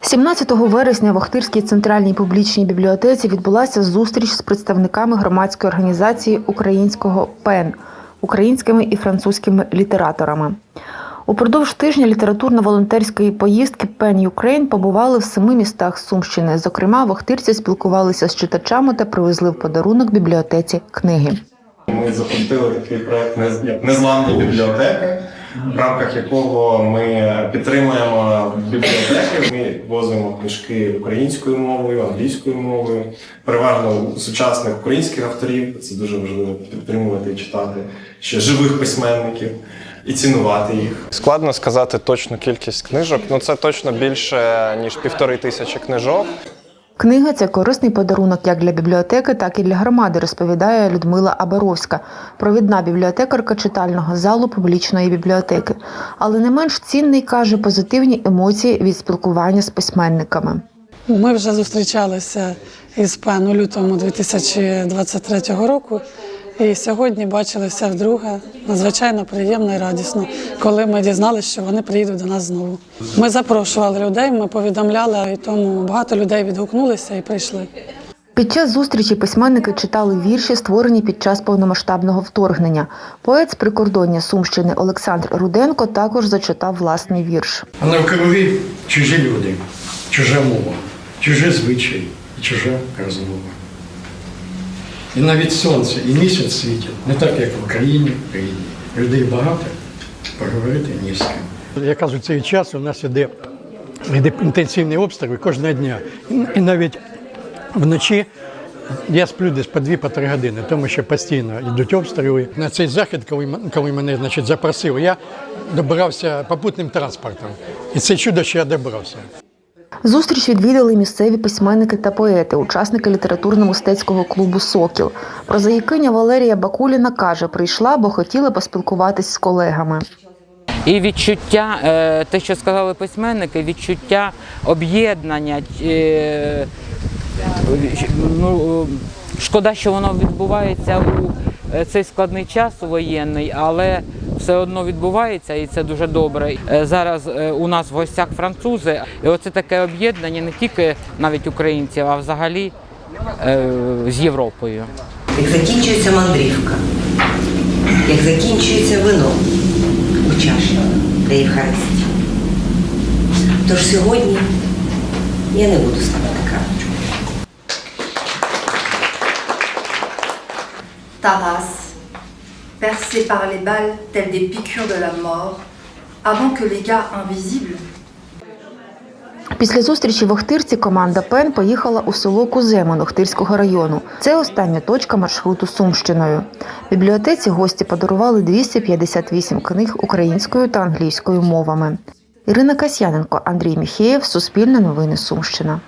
17 вересня в Охтирській центральній публічній бібліотеці відбулася зустріч з представниками громадської організації українського ПЕН українськими і французькими літераторами. Упродовж тижня літературно-волонтерської поїздки Пен Юкрейн побували в семи містах Сумщини. Зокрема, в Охтирці спілкувалися з читачами та привезли в подарунок бібліотеці книги. Ми запустили такий проект «Нез- як незламні бібліотеки, в рамках якого ми підтримуємо бібліотеки. Ми возимо книжки українською мовою, англійською мовою, переважно сучасних українських авторів. Це дуже важливо підтримувати і читати ще живих письменників і цінувати їх. Складно сказати точну кількість книжок. Ну це точно більше ніж півтори тисячі книжок. Книга це корисний подарунок як для бібліотеки, так і для громади, розповідає Людмила Абаровська, провідна бібліотекарка читального залу публічної бібліотеки. Але не менш цінний каже позитивні емоції від спілкування з письменниками. Ми вже зустрічалися із у лютому 2023 року. І сьогодні бачилися вдруге. Надзвичайно приємно і радісно, коли ми дізналися, що вони приїдуть до нас знову. Ми запрошували людей, ми повідомляли, і тому багато людей відгукнулися і прийшли. Під час зустрічі письменники читали вірші, створені під час повномасштабного вторгнення. Поет з прикордоння Сумщини Олександр Руденко також зачитав власний вірш. А навкруги чужі люди, чужа мова, чужі звичаї і чужа розмова. І навіть сонце і місяць світять не так, як в Україні, рідні. Людей багато, поговорити ні з ким. Якраз у цей час у нас іде, іде інтенсивні обстріли кожного дня. І- навіть вночі я сплю десь по 2-3 години, тому що постійно йдуть обстріли. На цей захід, коли, коли мене значить, запросили, я добирався попутним транспортом. І це чудо, що я добрався. Зустріч відвідали місцеві письменники та поети, учасники літературно-мистецького клубу Сокіл. Прозаїкиня Валерія Бакуліна каже, прийшла, бо хотіла поспілкуватись з колегами. І відчуття, е, те, що сказали письменники, відчуття об'єднання. е, Ну, шкода, що воно відбувається у е, цей складний час воєнний, але все одно відбувається і це дуже добре. Е, Зараз е, у нас в гостях французи, і оце таке об'єднання не тільки навіть українців, а взагалі е, з Європою. як закінчується мандрівка, як закінчується вино у чаші для Євхаристії. Тож сьогодні я не буду ставити крапочку. Taras, percés par les balles telles des piqûres de la mort, avant que les gars invisibles Після зустрічі в Охтирці команда Пен поїхала у село Куземин Охтирського району. Це остання точка маршруту Сумщиною. Бібліотеці гості подарували 258 книг українською та англійською мовами. Ірина Касьяненко, Андрій Міхеєв, Суспільне новини Сумщина.